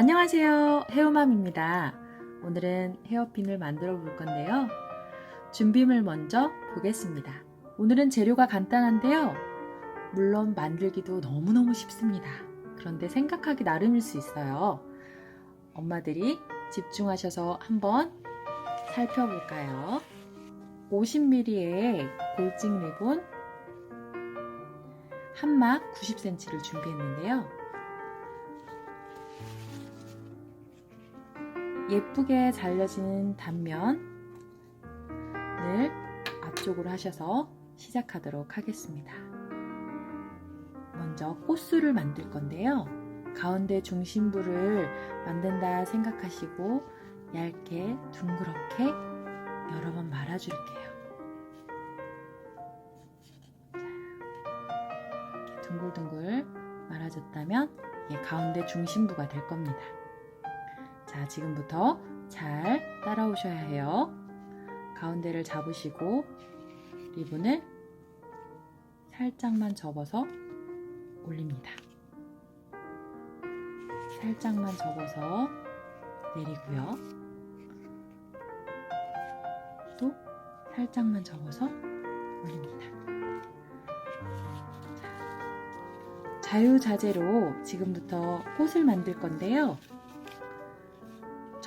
안녕하세요. 헤어맘입니다. 오늘은 헤어핀을 만들어 볼 건데요. 준비물 먼저 보겠습니다. 오늘은 재료가 간단한데요. 물론 만들기도 너무너무 쉽습니다. 그런데 생각하기 나름일 수 있어요. 엄마들이 집중하셔서 한번 살펴볼까요? 50ml의 골직 리본 한막 90cm를 준비했는데요. 예쁘게 잘려진 단면을 앞쪽으로 하셔서 시작하도록 하겠습니다. 먼저 꽃술을 만들 건데요. 가운데 중심부를 만든다 생각하시고 얇게 둥그렇게 여러 번 말아줄게요. 이렇게 둥글둥글 말아줬다면 가운데 중심부가 될 겁니다. 자, 지금부터 잘 따라오셔야 해요. 가운데를 잡으시고 리본을 살짝만 접어서 올립니다. 살짝만 접어서 내리고요. 또 살짝만 접어서 올립니다. 자, 자유자재로 지금부터 꽃을 만들 건데요.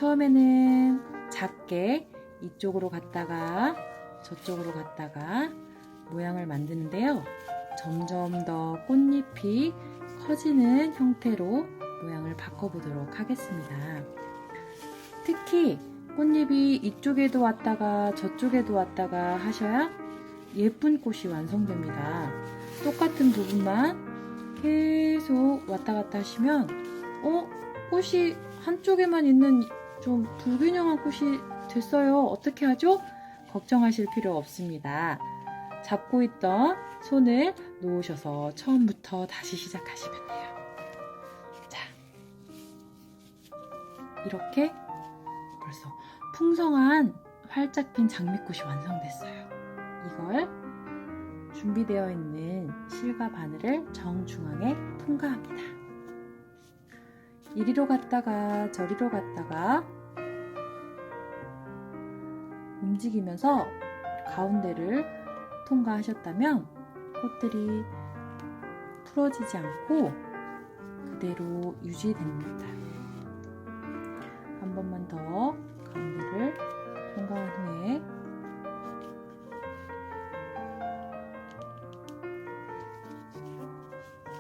처음에는 작게 이쪽으로 갔다가 저쪽으로 갔다가 모양을 만드는데요. 점점 더 꽃잎이 커지는 형태로 모양을 바꿔보도록 하겠습니다. 특히 꽃잎이 이쪽에도 왔다가 저쪽에도 왔다가 하셔야 예쁜 꽃이 완성됩니다. 똑같은 부분만 계속 왔다 갔다 하시면 어? 꽃이 한쪽에만 있는 좀 불균형한 꽃이 됐어요. 어떻게 하죠? 걱정하실 필요 없습니다. 잡고 있던 손을 놓으셔서 처음부터 다시 시작하시면 돼요. 자, 이렇게 벌써 풍성한 활짝 핀 장미꽃이 완성됐어요. 이걸 준비되어 있는 실과 바늘을 정중앙에 통과합니다. 이리로 갔다가 저리로 갔다가 움직이면서 가운데를 통과하셨다면 꽃들이 풀어지지 않고 그대로 유지됩니다. 한 번만 더 가운데를 통과한 후에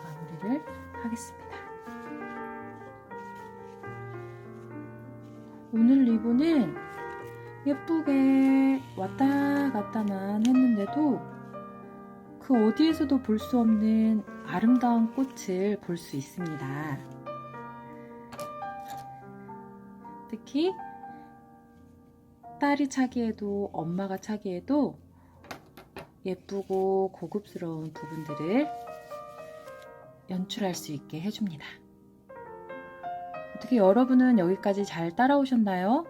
마무리를 하겠습니다. 오늘 리본은 예쁘게 왔다 갔다만 했는데도 그 어디에서도 볼 수 없는 아름다운 꽃을 볼 수 있습니다. 특히 딸이 차기에도 엄마가 차기에도 예쁘고 고급스러운 부분들을 연출할 수 있게 해줍니다. 어떻게 여러분은 여기까지 잘 따라오셨나요?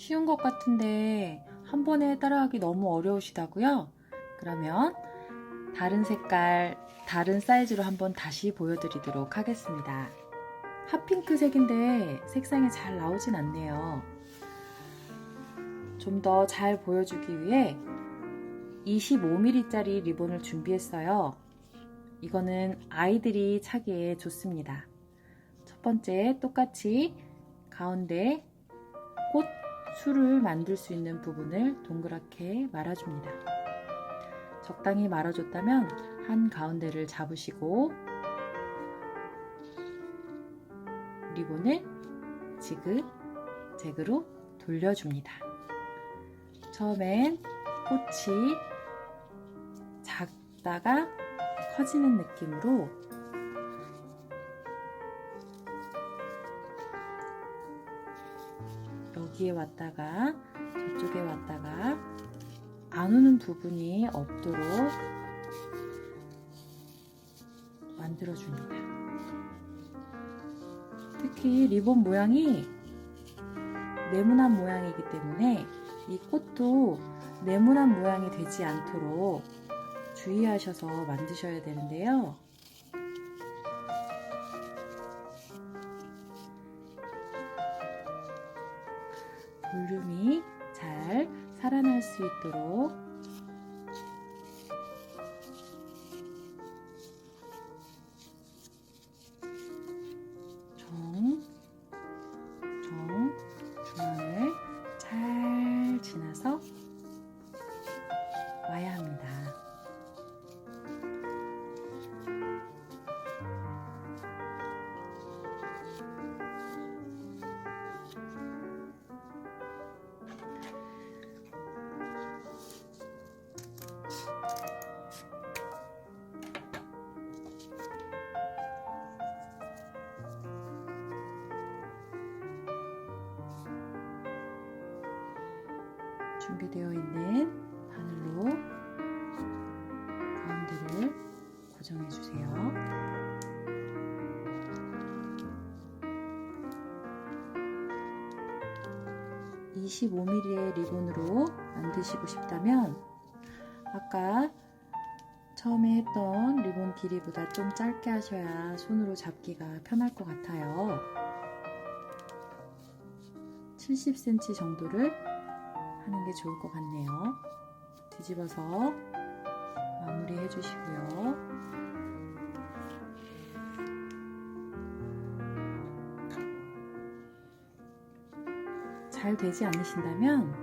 쉬운 것 같은데 한 번에 따라하기 너무 어려우시다고요? 그러면 다른 색깔, 다른 사이즈로 한번 다시 보여드리도록 하겠습니다. 핫핑크 색인데 색상이 잘 나오진 않네요. 좀 더 잘 보여주기 위해 25mm짜리 리본을 준비했어요. 이거는 아이들이 차기에 좋습니다. 첫 번째 똑같이 가운데 꽃 술을 만들 수 있는 부분을 동그랗게 말아줍니다. 적당히 말아줬다면 한 가운데를 잡으시고 리본을 지그재그로 돌려줍니다. 처음엔 꽃이 작다가 커지는 느낌으로 여기에 왔다가 저쪽에 왔다가 안 오는 부분이 없도록 만들어 줍니다. 특히 리본 모양이 네모난 모양이기 때문에 이 꽃도 네모난 모양이 되지 않도록 주의하셔서 만드셔야 되는데요. 수 있도록 준비되어 있는 바늘로 가운데를 고정해 주세요. (25mm의) 리본으로 만드시고 싶다면 아까 처음에 했던 리본 길이보다 좀 짧게 하셔야 손으로 잡기가 편할 것 같아요. 70cm 정도를 하는 게 좋을 것 같네요. 뒤집어서 마무리 해주시고요. 잘 되지 않으신다면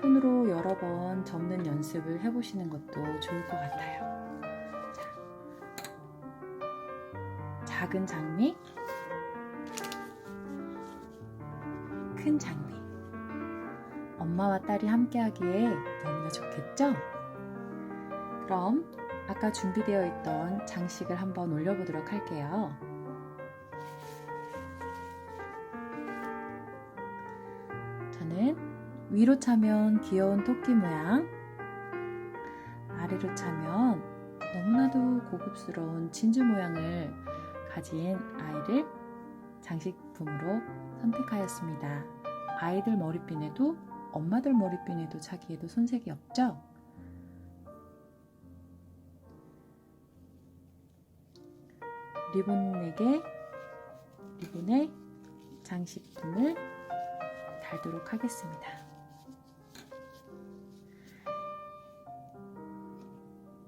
손으로 여러 번 접는 연습을 해보시는 것도 좋을 것 같아요. 자, 작은 장미, 큰 장미. 엄마와 딸이 함께하기에 너무나 좋겠죠? 그럼 아까 준비되어 있던 장식을 한번 올려보도록 할게요. 저는 위로 차면 귀여운 토끼 모양, 아래로 차면 너무나도 고급스러운 진주 모양을 가진 아이를 장식품으로 선택하였습니다. 아이들 머리핀에도 엄마들 머리핀에도 차기에도 손색이 없죠? 리본에게 리본에 장식품을 달도록 하겠습니다.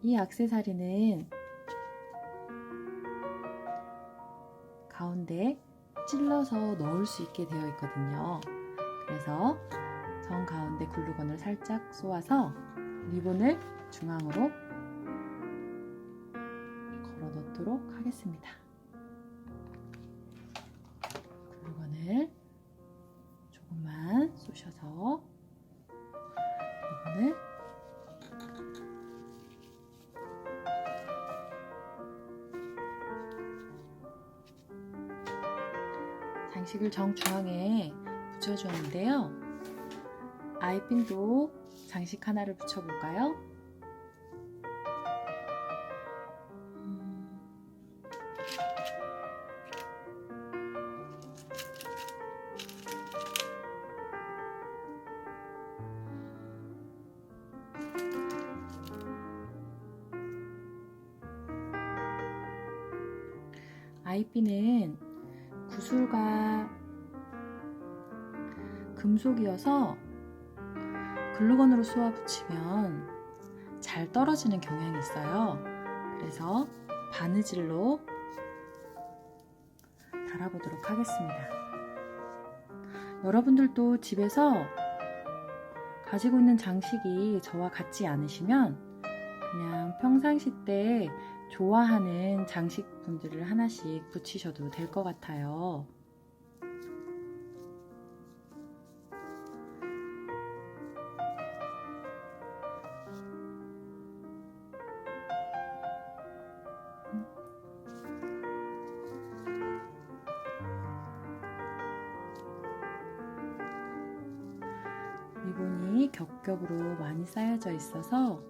이 악세사리는 가운데 찔러서 넣을 수 있게 되어 있거든요. 그래서 정 가운데 글루건을 살짝 쏘아서 리본을 중앙으로 걸어 넣도록 하겠습니다. 글루건을 조금만 쏘셔서 리본을 장식을 정중앙에 붙여주었는데요. 아이핀도 장식 하나를 붙여볼까요? 음. 아이핀은 구슬과 금속이어서 글루건으로 쏘아 붙이면 잘 떨어지는 경향이 있어요. 그래서 바느질로 달아보도록 하겠습니다. 여러분들도 집에서 가지고 있는 장식이 저와 같지 않으시면 그냥 평상시 때 좋아하는 장식품들을 하나씩 붙이셔도 될 것 같아요. 리본이 겹겹으로 많이 쌓여져 있어서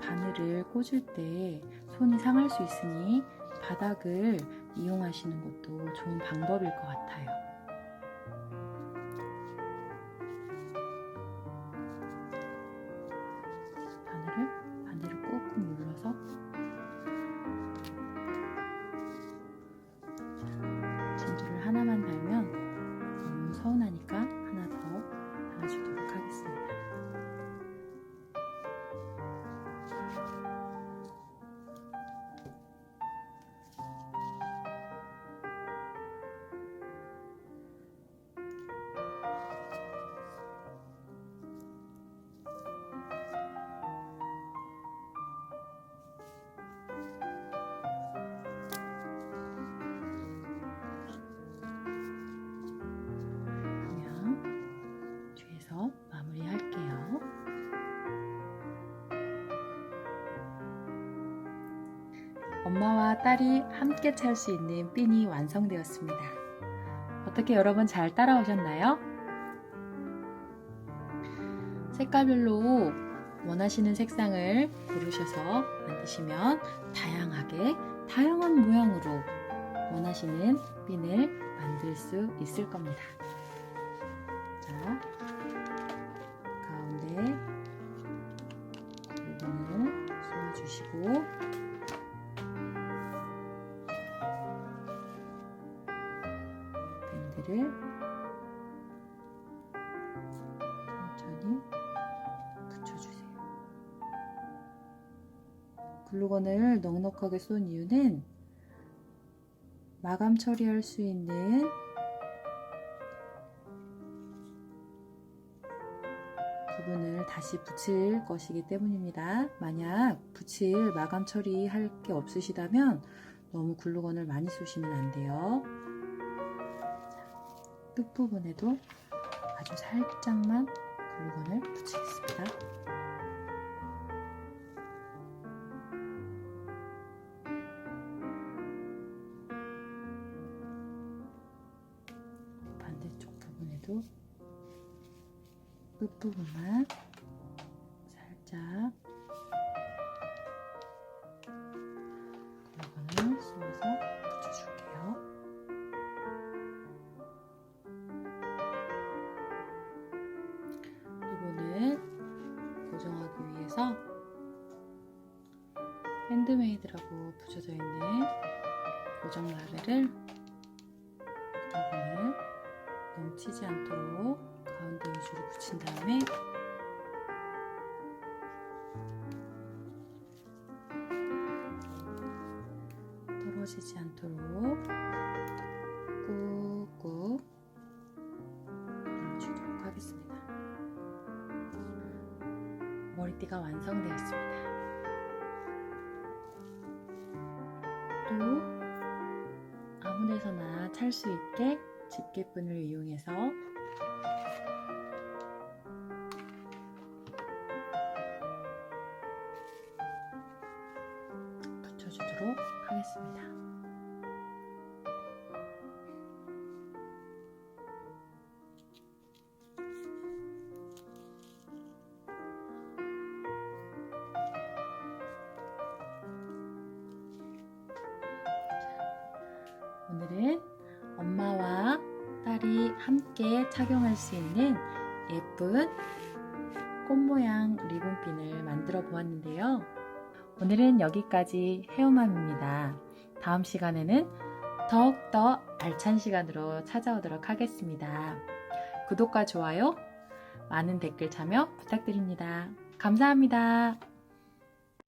바늘을 꽂을 때 손이 상할 수 있으니 바닥을 이용하시는 것도 좋은 방법일 것 같아요. 엄마와 딸이 함께 찰 수 있는 핀이 완성되었습니다. 어떻게 여러분 잘 따라오셨나요? 색깔별로 원하시는 색상을 고르셔서 만드시면 다양하게 다양한 모양으로 원하시는 핀을 만들 수 있을 겁니다. 자, 글루건을 넉넉하게 쏜 이유는 마감 처리할 수 있는 부분을 다시 붙일 것이기 때문입니다. 만약 붙일 마감 처리할 게 없으시다면 너무 글루건을 많이 쏘시면 안 돼요. 자, 끝부분에도 아주 살짝만 글루건을 붙이겠습니다. 끝부분만 살짝 글루건을 쏘아서 붙여줄게요. 이번은 고정하기 위해서 핸드메이드라고 붙여져 있는 고정 라벨을 글루건을 넘치지 않도록 붙인 다음에 떨어지지 않도록 꾹꾹 눌러주도록 하겠습니다. 머리띠가 완성되었습니다. 또 아무 데서나 찰 수 있게 집게끈을 이용해서 하겠습니다. 오늘은 엄마와 딸이 함께 착용할 수 있는 예쁜 꽃 모양 리본핀을 만들어 보았는데요. 오늘은 여기까지 헤어맘입니다. 다음 시간에는 더욱더 알찬 시간으로 찾아오도록 하겠습니다. 구독과 좋아요, 많은 댓글 참여 부탁드립니다. 감사합니다.